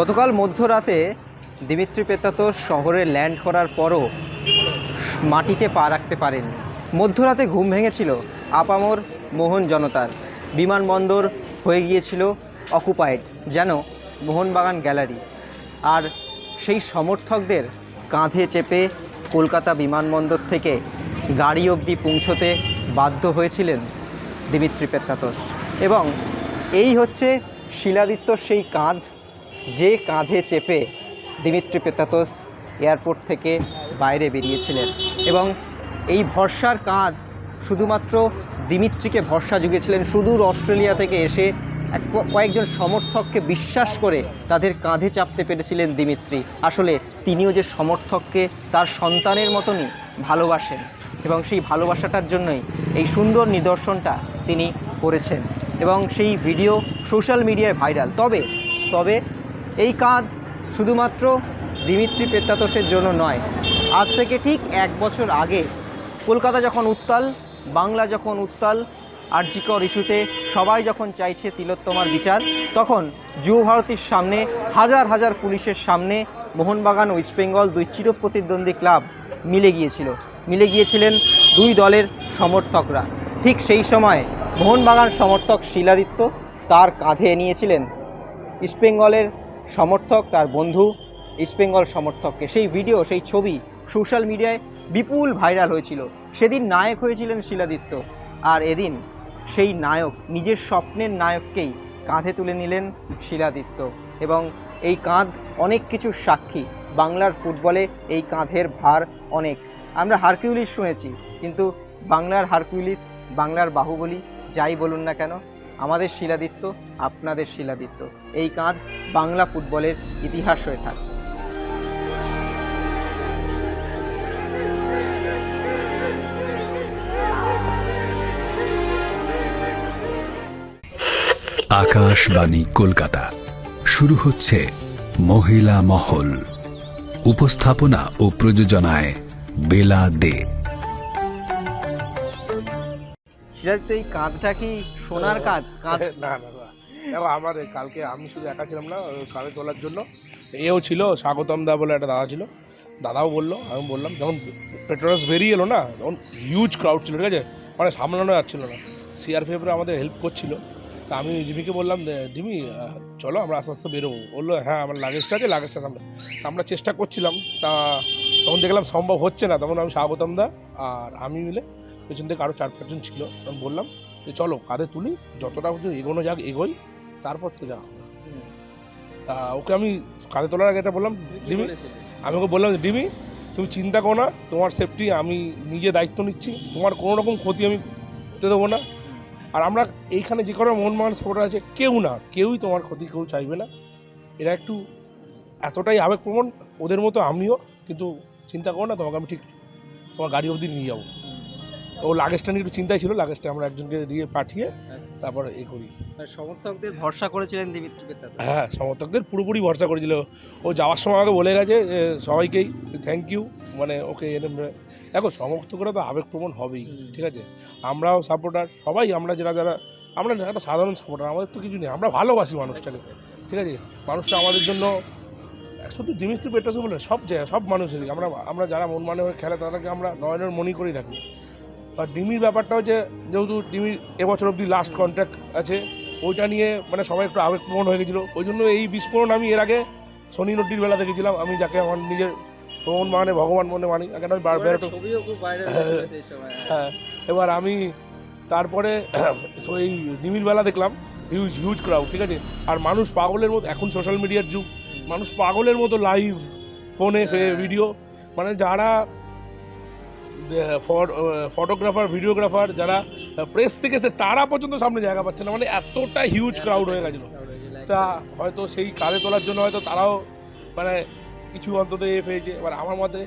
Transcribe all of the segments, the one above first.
গতকাল মধ্যরাতে দিমিত্রি পেত্তাতোস শহরে ল্যান্ড করার পরও মাটিতে পা রাখতে পারেননি। মধ্যরাতে ঘুম ভেঙেছিল আপামর মোহন জনতার। বিমানবন্দর হয়ে গিয়েছিল অকুপাইড, যেন মোহনবাগান গ্যালারি। আর সেই সমর্থকদের কাঁধে চেপে কলকাতা বিমানবন্দর থেকে গাড়ি অবধি পৌঁছতে বাধ্য হয়েছিলেন দিমিত্রি পেত্তাতোস এবং এই হচ্ছে শিলাদিত্যর সেই কাঁধ যে কাঁধে চেপে দিমিত্রি পেত্তাতোস এয়ারপোর্ট থেকে বাইরে বেরিয়েছিলেন এবং এই ভরসার কাঁধ শুধুমাত্র দিমিত্রিকে ভরসা জুগিয়েছিলেন। সুদূর অস্ট্রেলিয়া থেকে এসে এক কয়েকজন সমর্থককে বিশ্বাস করে তাদের কাঁধে চাপতে পেরেছিলেন দিমিত্রি। আসলে তিনিও যে সমর্থককে তার সন্তানের মতনই ভালোবাসেন এবং সেই ভালোবাসাটার জন্যই এই সুন্দর নিদর্শনটা তিনি করেছেন এবং সেই ভিডিও সোশ্যাল মিডিয়ায় ভাইরাল। তবে তবে এই কাঁধ শুধুমাত্র দিমিত্রি পেত্তাতোসের জন্য নয়। আজ থেকে ঠিক এক বছর আগে কলকাতা যখন উত্তাল, বাংলা যখন উত্তাল আর্যিকর ইস্যুতে সবাই যখন চাইছে তিলোত্তমার বিচার, তখন যুব ভারতীর সামনে, হাজার হাজার পুলিশের সামনে মোহনবাগান ও ইস্টবেঙ্গল দুই চিরপ্রতিদ্বন্দ্বী ক্লাব মিলে গিয়েছিল। মিলে গিয়েছিলেন দুই দলের সমর্থকরা। ঠিক সেই সময় মোহনবাগান সমর্থক শিলাদিত্য তার কাঁধে নিয়েছিলেন। ইস্টবেঙ্গলের সমর্থক তার বন্ধু ইস্টবেঙ্গল সমর্থককে সেই ভিডিও সেই ছবি সোশ্যাল মিডিয়ায় বিপুল ভাইরাল হয়েছিল। সেদিন নায়ক হয়েছিলেন শিলাদিত্য। আর এদিন সেই নায়ক, নিজের স্বপ্নের নায়ককেই কাঁধে তুলে নিলেন শিলাদিত্য। এবং এই কাঁধ অনেক কিছু সাক্ষী। বাংলার ফুটবলে এই কাঁধের ভার অনেক। আমরা হারকিউলিস শুনেছি, কিন্তু বাংলার হারকিউলিস, বাংলার বাহুবলী, যাই বলুন না কেন আমাদের শিলাদিত্য, আপনাদের শিলাদিত্য। এই কাঁধ বাংলা ফুটবলের ইতিহাস হয়ে থাকবে আকাশবাণী কলকাতা। শুরু হচ্ছে মহিলা মহল। উপস্থাপনা ও প্রযোজনায় বেলা দে। শিলাদিত্য এই কাঁধটা কি সোনার কাঁধ? কাঁধ না না না। দেখো আমার কালকে আমি শুধু একা ছিলাম না কাঁধে তোলার জন্য। এও ছিল স্বাগতম দা বলে একটা দাদা ছিল। দাদাও বলল আমি বললাম যখন পেট্রোলাস বেরিয়ে এলো না তখন হিউজ ক্রাউড ছিল ঠিক আছে? মানে সামলানো যাচ্ছিল না। সিআরপিএফরা আমাদের হেল্প করছিল। তা আমি ডিমিকে বললাম ডিমি চলো আমরা আস্তে আস্তে বেরোবো। বলল হ্যাঁ আমার লাগেজটা আছে লাগেজটা সামনে তা আমরা চেষ্টা করছিলাম। তা তখন দেখলাম সম্ভব হচ্ছে না। তখন আমি স্বাগতম দা আর আমি মিলে পেছন থেকে আরও চার পাঁচজন ছিল। তখন বললাম যে চলো কাঁধে তুলি যতটা এগোনো যাক এগোই তারপর তো যা হবে। তা ওকে আমি কাঁধে তোলার আগে এটা বললাম ডিমি আমি ওকে বললাম যে ডিমি তুমি চিন্তা করো না তোমার সেফটি আমি নিজে দায়িত্ব নিচ্ছি তোমার কোনো রকম ক্ষতি আমি হতে দেবো না। আর আমরা এইখানে যে কোনো মনমান সাপোর্টার আছে কেউ না কেউই তোমার ক্ষতি কেউ চাইবে না। এরা একটু এতটাই আবেগপ্রবণ ওদের মতো আমিও কিন্তু চিন্তা করো না তোমাকে আমি ঠিক তোমার গাড়ি অবধি নিয়ে যাব। ও লাগেজটা নিয়ে একটু চিন্তায় ছিল লাগেজটা আমরা একজনকে দিয়ে পাঠিয়ে তারপর এ করি। সমর্থকদের ভরসা করেছিলেন দিমিত্রি হ্যাঁ সমর্থকদের পুরোপুরি ভরসা করেছিল। ও যাওয়ার সময় আমাকে বলে গেছে সবাইকেই থ্যাংক ইউ মানে ওকে এরম দেখো সমর্থকরা তো আবেগপ্রবণ হবেই ঠিক আছে? আমরাও সাপোর্টার সবাই আমরা যারা যারা আমরা একটা সাধারণ সাপোর্টার আমাদের তো কিছু নেই আমরা ভালোবাসি মানুষটাকে ঠিক আছে? মানুষটা আমাদের জন্য শুধু দিমিত্রি পেট্রাস বলে সব জায়গায় সব মানুষেরই। আমরা আমরা যারা মন মানে হয়ে খেলে তাদেরকে আমরা নয়নের মনি করেই রাখি। আর ডিমির ব্যাপারটা হচ্ছে যেহেতু ডিমির এবছর অবধি লাস্ট কন্ট্রাক্ট আছে ওইটা নিয়ে মানে সবাই একটু আবেগপ্রবণ হয়ে গেছিল। ওই জন্য এই বিস্ফোরণ আমি এর আগে শনি নদীর বেলা দেখেছিলাম আমি যাকে আমার নিজের ভগবান মানে ভগবান মনে মানি আগে আমি সময় হ্যাঁ। এবার আমি তারপরে ওই ডিমির বেলা দেখলাম হিউজ হিউজ ক্রাউড ঠিক আছে? আর মানুষ পাগলের মতো এখন সোশ্যাল মিডিয়ার যুগ মানুষ পাগলের মতো লাইভ ফোনে হ্যাঁ। ভিডিও মানে যারা ফটোগ্রাফার ভিডিওগ্রাফার যারা প্রেস থেকে এসে তারা পর্যন্ত সামনে জায়গা পাচ্ছে না। মানে এতটা হিউজ ক্রাউড হয়ে গেছিল। তা হয়তো সেই কাঁধে তোলার জন্য হয়তো তারাও মানে কিছু অন্তত এ পেয়েছে। এবার আমার মতে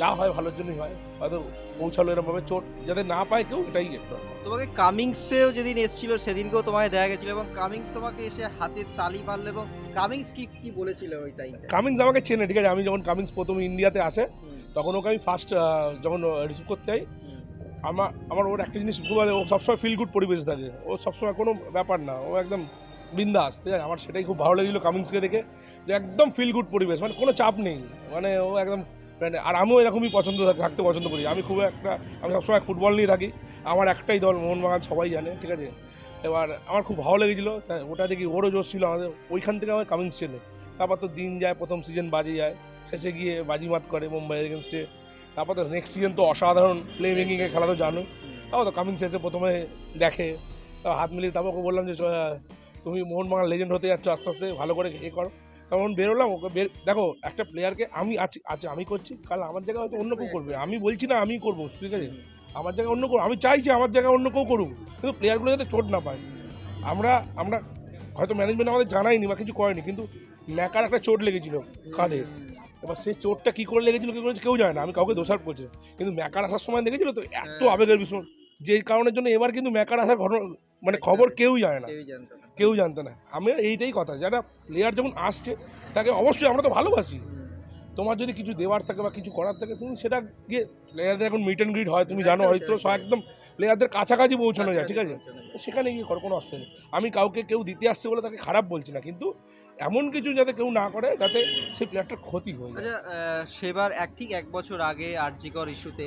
যা হয় ভালোর জন্যই হয়। হয়তো পৌঁছালো এরকমভাবে চোট। যাতে না পায় কেউ এটাই একটু তোমাকে কামিংসেও যেদিন এসেছিল সেদিনকেও তোমায় দেখা গেছিল এবং কামিংস তোমাকে এসে হাতে তালি মারলো এবং কামিংস কি কি বলেছিল ওই টাইমটা কামিংস আমাকে চেনে ঠিক আছে? আমি যখন কামিংস প্রথম ইন্ডিয়াতে আসে তখন ওকে আমি ফার্স্ট যখন রিসিভ করতে যাই আমার আমার ওর একটা জিনিস খুব ভালো, ও সবসময় ফিল গুড পরিবেশ থাকে। ও সবসময় কোনো ব্যাপার না ও একদম বিন্দাস ঠিক আছে? আমার সেটাই খুব ভালো লেগেছিলো কামিংসকে দেখে যে একদম ফিল গুড পরিবেশ মানে কোনো চাপ নেই। মানে ও একদম মানে আর আমিও এরকমই পছন্দ থাকতে পছন্দ করি। আমি খুব একটা আমি সবসময় ফুটবল নিয়ে থাকি। আমার একটাই দল মোহনবাগান সবাই জানে ঠিক আছে? এবার আমার খুব ভালো লেগেছিলো ওটা দেখি ওরও জোশ ছিল আমাদের। ওইখান থেকে আমার কামিংস ছিল। তারপর তো দিন যায় প্রথম সিজন বাজে যায়। শেষে গিয়ে বাজিমাত করে মুম্বাই এগেনস্টে তারপর তো নেক্সট সিজন তো অসাধারণ প্লে মেকিংয়ের খেলা তো জানো তাও তো কামিংস শেষে প্রথমে দেখে তারপর হাত মিলিয়ে তারপর ওকে বললাম যে তুমি মোহনবাগান লেজেন্ড হতে যাচ্ছ আস্তে আস্তে ভালো করে এ করো। তখন বেরোলাম ওকে বের দেখো একটা প্লেয়ারকে আমি আছি আচ্ছা আমি করছি। কাল আমার জায়গায় হয়তো অন্য কেউ করবে। আমি বলছি না আমি করব ঠিক আছে? আমার জায়গায় অন্য কেউ আমি চাইছি আমার জায়গায় অন্য কেউ করুক কিন্তু প্লেয়ারগুলো যাতে চোট না পায়। আমরা আমরা হয়তো ম্যানেজমেন্ট আমাদের জানায়নি বা কিছু করেনি কিন্তু ম্যাকার একটা চোট লেগেছিল কাঁধে। এবার সেই চোরটা কী করে লেগেছিল কী করেছে কেউ জানে না। আমি কাউকে দোষার করছে কিন্তু ম্যাকার আসার সময় দেখেছিল তো? এত আবেগের ভীষণ যে কারণের জন্য এবার কিন্তু ম্যাকার আসার ঘটনা মানে খবর কেউই জানে না। কেউ জানতো না। আমি এইটাই কথা যারা প্লেয়ার যখন আসছে তাকে অবশ্যই আমরা তো ভালোবাসি। তোমার যদি কিছু দেওয়ার থাকে বা কিছু করার থাকে তুমি সেটা গিয়ে প্লেয়ারদের এখন মিট অ্যান্ড গ্রিট হয়। তুমি জানো হয়তো একদম। প্লেয়ারদের কাছাকাছি পৌঁছানো যায় ঠিক আছে? সেখানে গিয়ে করো কোনো অসুবিধা নেই। আমি কাউকে কেউ দিতে আসছে বলে তাকে খারাপ বলছি না কিন্তু এমন কিছু যাতে কেউ না করে যাতে সেই প্লেয়ারটার ক্ষতি হয়ে যায়। আচ্ছা সেবার এক ঠিক এক বছর আগে আরজিকর ইস্যুতে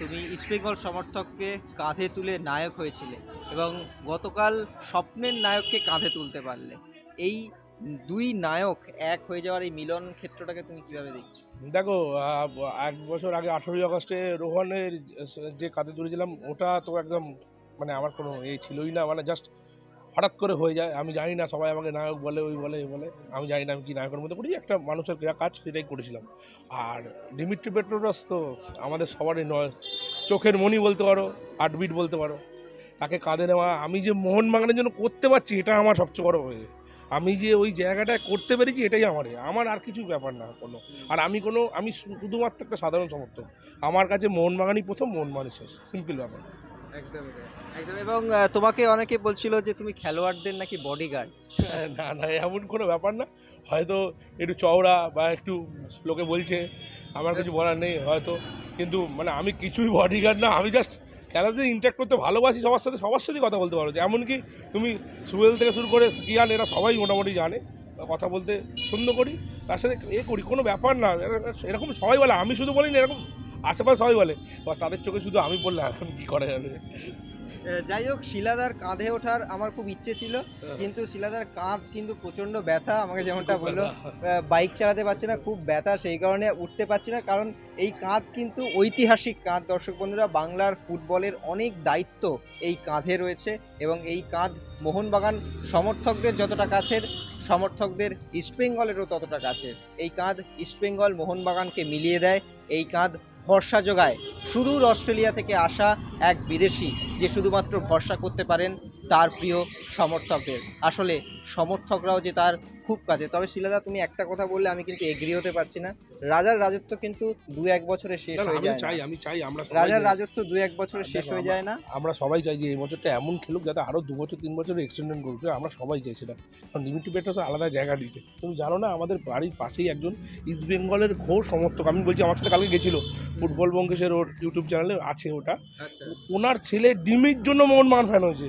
তুমি ইস্টবেঙ্গল সমর্থককে কাঁধে তুলে নায়ক হয়েছিলে এবং গতকাল স্বপ্নের নায়ককে কাঁধে তুলতে পারলে। এই দুই নায়ক এক হয়ে যাওয়ার এই মিলন ক্ষেত্রটাকে তুমি কীভাবে দেখছ? দেখো এক বছর আগে আঠেরোই আগস্টে রোহনের যে কাঁধে তুলেছিলাম ওটা তো একদম মানে আমার কোনো এই ছিলই না মানে জাস্ট হঠাৎ করে হয়ে যায়। আমি জানি না, সবাই আমাকে নায়ক বলে, ওই বলে বলে। আমি জানি না আমি কি নায়কের মধ্যে করি একটা মানুষের যা কাজ সেটাই করেছিলাম। আর ডিমিট্রি পেট্রোরাস তো আমাদের সবারই নয়। চোখের মনি বলতে পারো হার্টবিট বলতে পারো। তাকে কাঁধে নেওয়া, আমি যে মোহন মোহনবাগানের জন্য করতে পারছি, এটা আমার সবচেয়ে বড় হয়ে আমি যে ওই জায়গাটায় করতে পেরেছি এটাই আমার। আমার আর কিছু ব্যাপার না কোনো। আর আমি কোনো আমি শুধুমাত্র একটা সাধারণ সমর্থক। আমার কাছে মোহনবাগানই প্রথম মোহনবাগানই শেষ। সিম্পল ব্যাপার। একদম একদম। এবং তোমাকে অনেকে বলছিল যে তুমি খেলোয়াড়দের নাকি বডিগার্ড না না এমন কোনো ব্যাপার না। হয়তো একটু চওড়া বা একটু লোকে বলছে। আমার কিছু বলার নেই হয়তো। কিন্তু মানে আমি কিছুই বডিগার্ড না আমি জাস্ট খেলাতে ইন্টারাক্ট করতে ভালোবাসি সবার সাথে, সবার সাথেই কথা বলতে পারো। যে এমনকি তুমি সুয়েল থেকে শুরু করে কিয়ান এরা সবাই মোটামুটি জানে। কথা বলতে সুন্দর করি, তার সাথে এ করি, কোনো ব্যাপার না। এরকম সবাই বলে, আমি শুধু বলি না এরকম আশেপাশে সবাই বলে। তাদের চোখে শুধু আমি বললাম, এখন কী করা যাবে? যাই হোক শিলাদার কাঁধে ওঠার আমার খুব ইচ্ছে ছিল কিন্তু শিলাদার কাঁধ কিন্তু প্রচণ্ড ব্যথা আমাকে যেমনটা বলল বাইক চালাতে পারছে না খুব ব্যথা সেই কারণে উঠতে পারছি না কারণ এই কাঁধ কিন্তু ঐতিহাসিক কাঁধ। দর্শক বন্ধুরা বাংলার ফুটবলের অনেক দায়িত্ব এই কাঁধে রয়েছে এবং এই কাঁধ মোহনবাগান সমর্থকদের যতটা কাছের সমর্থকদের ইস্টবেঙ্গলেরও ততটা কাছের। এই কাঁধ ইস্টবেঙ্গল মোহনবাগানকে মিলিয়ে দেয় এই কাঁধ ভরসা যোগায়। সুদূর অস্ট্রেলিয়া থেকে আসা এক বিদেশি যে শুধুমাত্র ভরসা করতে পারেন তার প্রিয় সমর্থকদের। আসলে সমর্থকরাও যে তার খুব কাছে। তবে শিলাদা তুমি একটা কথা বললে আমি কিন্তু এগ্রি হতে পারছি না। রাজার রাজত্ব কিন্তু দু এক বছরে শেষ হয়ে যায় চাই আমি চাই আমরা রাজার রাজত্ব দু এক বছরে শেষ হয়ে যায় না। আমরা সবাই চাই যে এই বছরটা এমন খেলুক যাতে আরও দু বছর তিন বছর এক্সটেন্ডেন্ট করুক। আমরা সবাই চাই সেটা কারণ লিমিটি পেট্রোস আলাদা জায়গা দিয়েছে। তুমি জানো না আমাদের বাড়ির পাশেই একজন ইস্ট বেঙ্গলের ঘোর সমর্থক আমি বলছি আমার সাথে কালকে গেছিল ফুটবল বঙ্কেশের ওর ইউটিউব চ্যানেলে আছে ওটা। আচ্ছা। ওনার ছেলে ডিমির জন্য মোহনবাগান ফ্যান হয়েছে।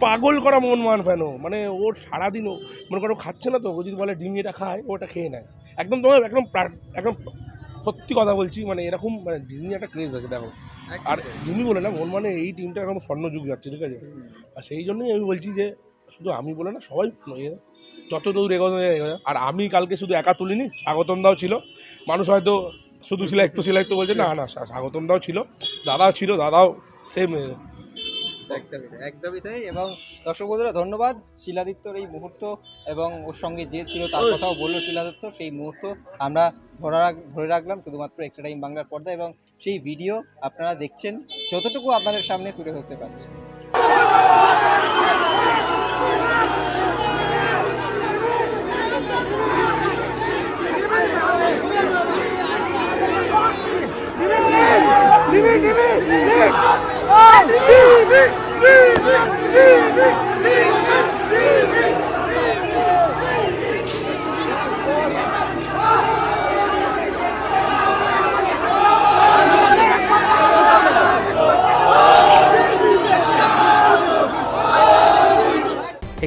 পাগল করা মোহনবাগান ফ্যানও মানে ওর সারাদিনও মনে করো খাচ্ছে না তো ও যদি বলে ডিম এটা খায় ওটা খেয়ে নেয়। একদম তোমার একদম একদম সত্যি কথা বলছি মানে এরকম মানে ডিমি একটা ক্রেজ আছে দেখো। আর ডিমি বলে না মন মানে এই টিমটা এখন স্বর্ণযুগ যাচ্ছে ঠিক আছে? আর সেই জন্যই আমি বলছি যে শুধু আমি বলে না সবাই এ, যত দূর এগোনো এগোনো আর আমি কালকে শুধু একা তুলিনি স্বাগতম দাও ছিল। মানুষ হয়তো শুধু সিলাইত্য সিলাইত্য বলছে না না স্বা- স্বাগতম দাও ছিল। দাদাও ছিল দাদাও সেম একদমই তাই, একদমই তাই। এবং দর্শক বন্ধুরা ধন্যবাদ শিলাদিত্যর এই মুহূর্ত এবং ওর সঙ্গে যে ছিল তার কথাও বলল শিলাদিত্য। সেই মুহূর্ত আমরা ধরে ধরে রাখলাম শুধুমাত্র এক্সট্রা টাইম বাংলার পর্দা এবং সেই ভিডিও আপনারা দেখছেন যতটুকু আপনাদের সামনে তুলে ধরতে পারছি।